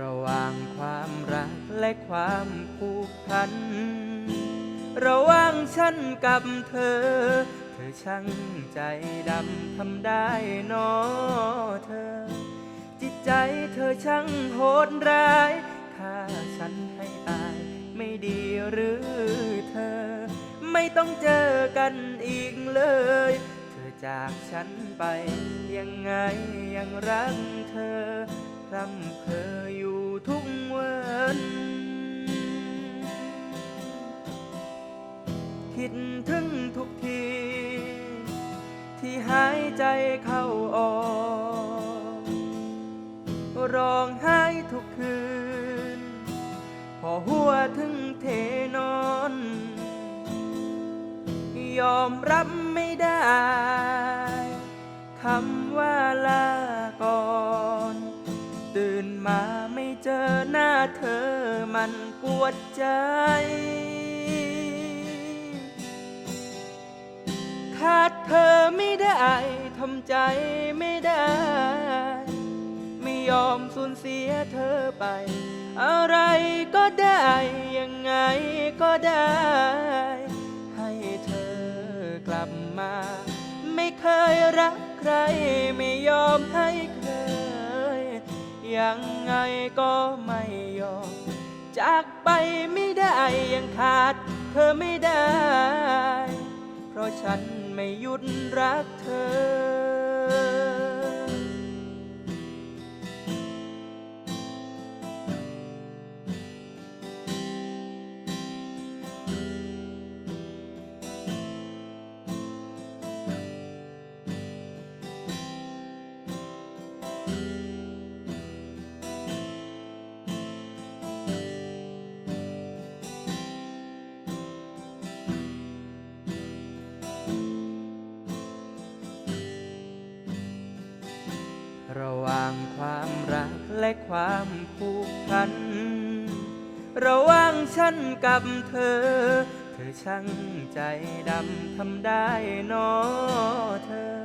ระหว่างความรักและความผูกพัน ระหว่างฉันกับเธอ เธอช่างใจดำทำได้นอเธอ จิตใจเธอช่างโหดร้ายฆ่าฉันให้ตายไม่ดีหรือเธอ ไม่ต้องเจอกันอีกเลย เธอจากฉันไป ยังไงยังรักเธอ ร่ำเพออยู่ทุกวัน คิดถึงทุกที ที่หายใจเข้าออก ร้องไห้ทุกคืน พอหัวถึงเทนอน ยอมรับไม่ได้คำว่าลา มันปวดใจ ขาดเธอไม่ได้ทำใจไม่ได้ ไม่ยอมสูญเสียเธอไป อะไรก็ได้ ยังไงก็ได้ ให้เธอกลับมา ไม่เคยรักใคร ไม่ยอมให้เคยยังไงก็ไม่ยอม จากไปไม่ได้ยังขาดเธอไม่ได้ เพราะฉันไม่หยุดรักเธอ ระหว่างความรักและความผูกพัน ระหว่างฉันกับเธอ เธอช่างใจดำทำได้นอเธอ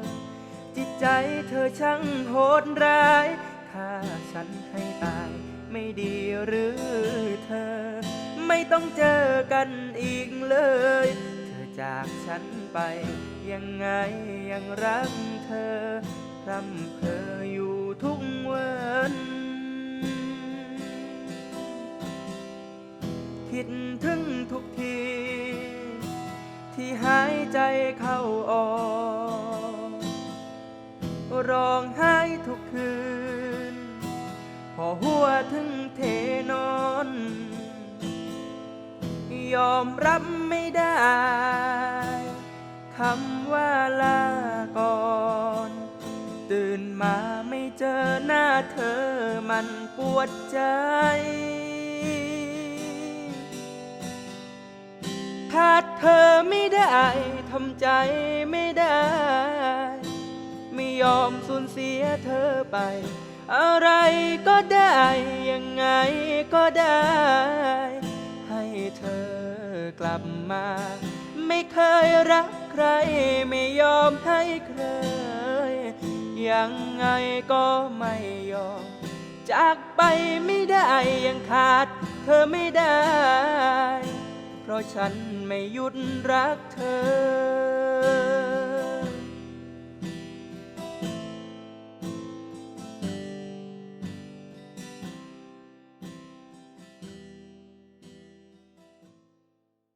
จิตใจเธอช่างโหดร้ายฆ่าฉันให้ตายไม่ดีหรือเธอ ไม่ต้องเจอกันอีกเลย เธอจากฉันไป ยังไงยังรักเธอ พร่ำเพออยู่ทุกวัน คิดถึงทุกที ที่หายใจเข้าออก ร้องไห้ทุกคืน พอหัวถึงเทนอน ยอมรับไม่ได้คำว่าลาก่อน จอหน้าเธอมันปวดใจ ขาดเธอไม่ได้ทำใจไม่ได้ ไม่ยอมสูญเสียเธอไป อะไรก็ได้ยังไงก็ได้ ให้เธอกลับมา ไม่เคยรักใคร ไม่ยอมให้ใคร ยังไงก็ไม่ยอม จากไปไม่ได้ยังขาดเธอไม่ได้ เพราะฉันไม่หยุดรักเธอ